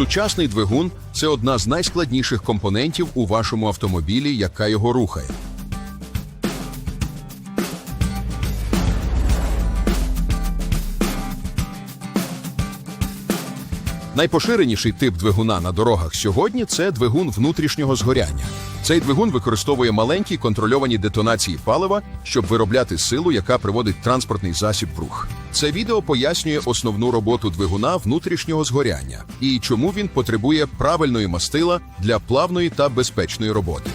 Сучасний двигун це одна з найскладніших компонентів у вашому автомобілі, яка його рухає. Найпоширеніший тип двигуна на дорогах сьогодні це двигун внутрішнього згоряння. Цей двигун використовує маленькі контрольовані детонації палива, щоб виробляти силу, яка приводить транспортний засіб в рух. Це відео пояснює основну роботу двигуна внутрішнього згоряння і чому він потребує правильної мастила для плавної та безпечної роботи.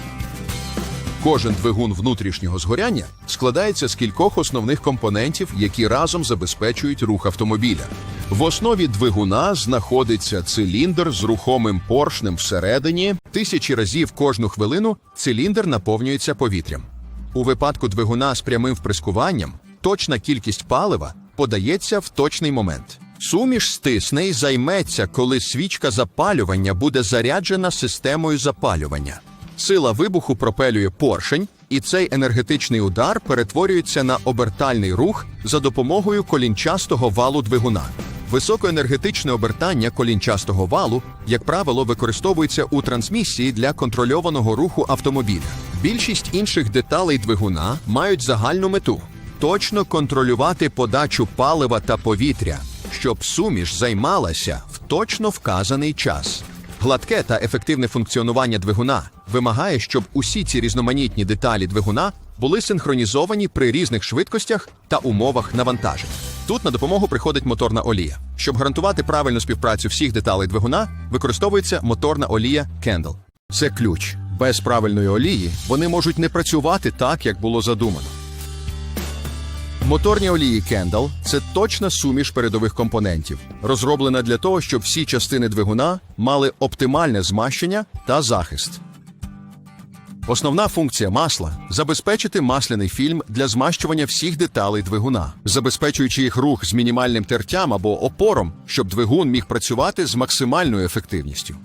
Кожен двигун внутрішнього згоряння складається з кількох основних компонентів, які разом забезпечують рух автомобіля. В основі двигуна знаходиться циліндр з рухомим поршнем всередині. Тисячі разів кожну хвилину циліндр наповнюється повітрям. У випадку двигуна з прямим вприскуванням точна кількість палива подається в точний момент. Суміш стисне і займеться, коли свічка запалювання буде заряджена системою запалювання. Сила вибуху пропелює поршень, і цей енергетичний удар перетворюється на обертальний рух за допомогою колінчастого валу двигуна. Високоенергетичне обертання колінчастого валу, як правило, використовується у трансмісії для контрольованого руху автомобіля. Більшість інших деталей двигуна мають загальну мету точно контролювати подачу палива та повітря, щоб суміш займалася в точно вказаний час. Гладке та ефективне функціонування двигуна вимагає, щоб усі ці різноманітні деталі двигуна були синхронізовані при різних швидкостях та умовах навантажень. Тут на допомогу приходить моторна олія. Щоб гарантувати правильну співпрацю всіх деталей двигуна, використовується моторна олія Kendall. Це ключ. Без правильної олії вони можуть не працювати так, як було задумано. Моторні олії Kendall – це точна суміш передових компонентів, розроблена для того, щоб всі частини двигуна мали оптимальне змащення та захист. Основна функція масла забезпечити масляний фільм для змащування всіх деталей двигуна, забезпечуючи їх рух з мінімальним тертям або опором, щоб двигун міг працювати з максимальною ефективністю.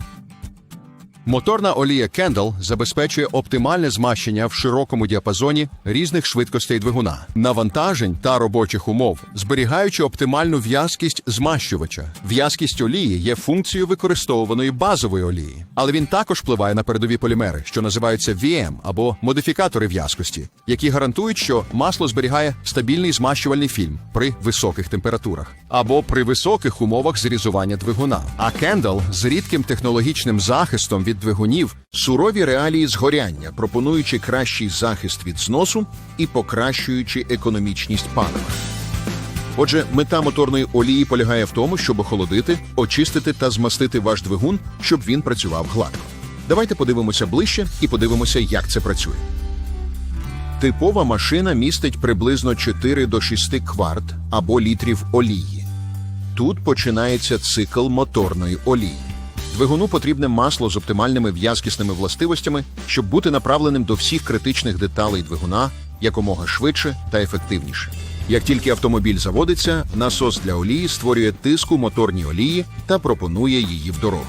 Моторна олія Kendall забезпечує оптимальне змащення в широкому діапазоні різних швидкостей двигуна, навантажень та робочих умов, зберігаючи оптимальну в'язкість змащувача. В'язкість олії є функцією використовуваної базової олії, але він також впливає на передові полімери, що називаються VM або модифікатори в'язкості, які гарантують, що масло зберігає стабільний змащувальний фільм при високих температурах або при високих умовах зрізування двигуна. А Kendall з рідким технологічним захистом від двигунів сурові реалії згоряння, пропонуючи кращий захист від зносу і покращуючи економічність палива. Отже, мета моторної олії полягає в тому, щоб охолодити, очистити та змастити ваш двигун, щоб він працював гладко. Давайте подивимося ближче і подивимося, як це працює. Типова машина містить приблизно 4 до 6 кварт або літрів олії. Тут починається цикл моторної олії. Двигуну потрібне масло з оптимальними в'язкісними властивостями, щоб бути направленим до всіх критичних деталей двигуна якомога швидше та ефективніше. Як тільки автомобіль заводиться, насос для олії створює тиск у моторній олії та пропонує її в дорогу.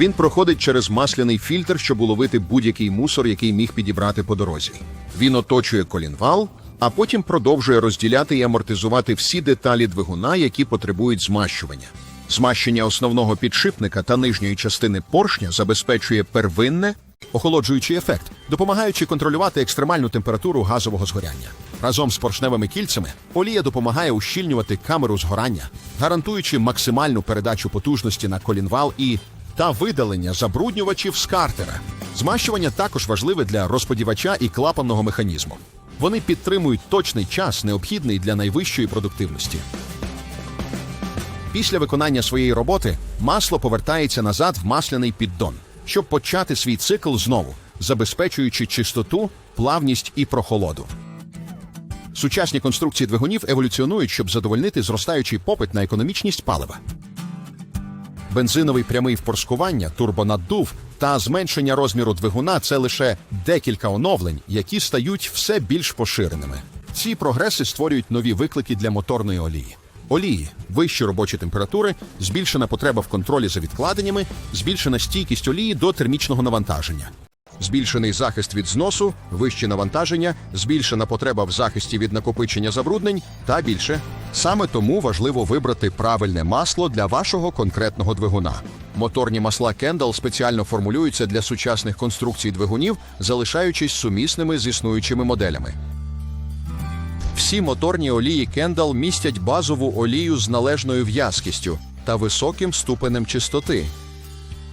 Він проходить через масляний фільтр, щоб уловити будь-який мусор, який міг підібрати по дорозі. Він оточує колінвал, а потім продовжує розділяти і амортизувати всі деталі двигуна, які потребують змащування. Змащення основного підшипника та нижньої частини поршня забезпечує первинне охолоджуючий ефект, допомагаючи контролювати екстремальну температуру газового згоряння. Разом з поршневими кільцями олія допомагає ущільнювати камеру згорання, гарантуючи максимальну передачу потужності на колінвал і та видалення забруднювачів з картера. Змащування також важливе для розподівача і клапанного механізму. Вони підтримують точний час, необхідний для найвищої продуктивності. Після виконання своєї роботи масло повертається назад в масляний піддон, щоб почати свій цикл знову, забезпечуючи чистоту, плавність і прохолоду. Сучасні конструкції двигунів еволюціонують, щоб задовольнити зростаючий попит на економічність палива. Бензиновий прямий впорскування, турбонаддув та зменшення розміру двигуна це лише декілька оновлень, які стають все більш поширеними. Ці прогреси створюють нові виклики для моторної олії. Олії, вищі робочі температури, збільшена потреба в контролі за відкладеннями, збільшена стійкість олії до термічного навантаження. Збільшений захист від зносу, вищі навантаження, збільшена потреба в захисті від накопичення забруднень та більше. Саме тому важливо вибрати правильне масло для вашого конкретного двигуна. Моторні масла Kendall спеціально формулюються для сучасних конструкцій двигунів, залишаючись сумісними з існуючими моделями. Всі моторні олії Kendall містять базову олію з належною в'язкістю та високим ступенем чистоти,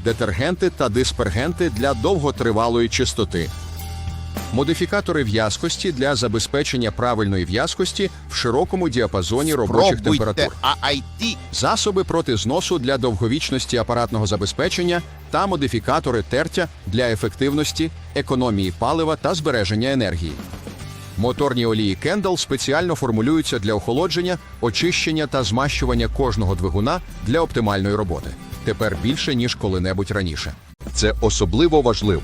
детергенти та диспергенти для довготривалої чистоти, модифікатори в'язкості для забезпечення правильної в'язкості в широкому діапазоні робочих температур, AIT. засоби проти зносу для довговічності апаратного забезпечення та модифікатори тертя для ефективності, економії палива та збереження енергії. Моторні олії Kendall спеціально формулюються для охолодження, очищення та змащування кожного двигуна для оптимальної роботи. Тепер більше ніж коли-небудь раніше. Це особливо важливо.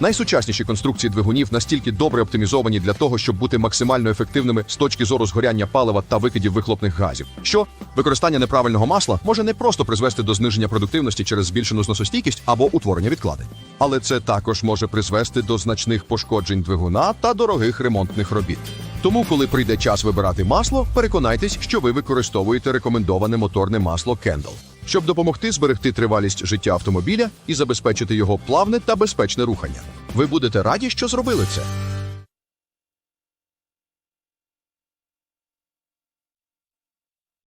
Найсучасніші конструкції двигунів настільки добре оптимізовані для того, щоб бути максимально ефективними з точки зору згоряння палива та викидів вихлопних газів. Що використання неправильного масла може не просто призвести до зниження продуктивності через збільшену зносостійкість або утворення відкладень, але це також може призвести до значних пошкоджень двигуна та дорогих ремонтних робіт. Тому, коли прийде час вибирати масло, переконайтесь, що ви використовуєте рекомендоване моторне масло Kendall, щоб допомогти зберегти тривалість життя автомобіля і забезпечити його плавне та безпечне рухання. Ви будете раді, що зробили це.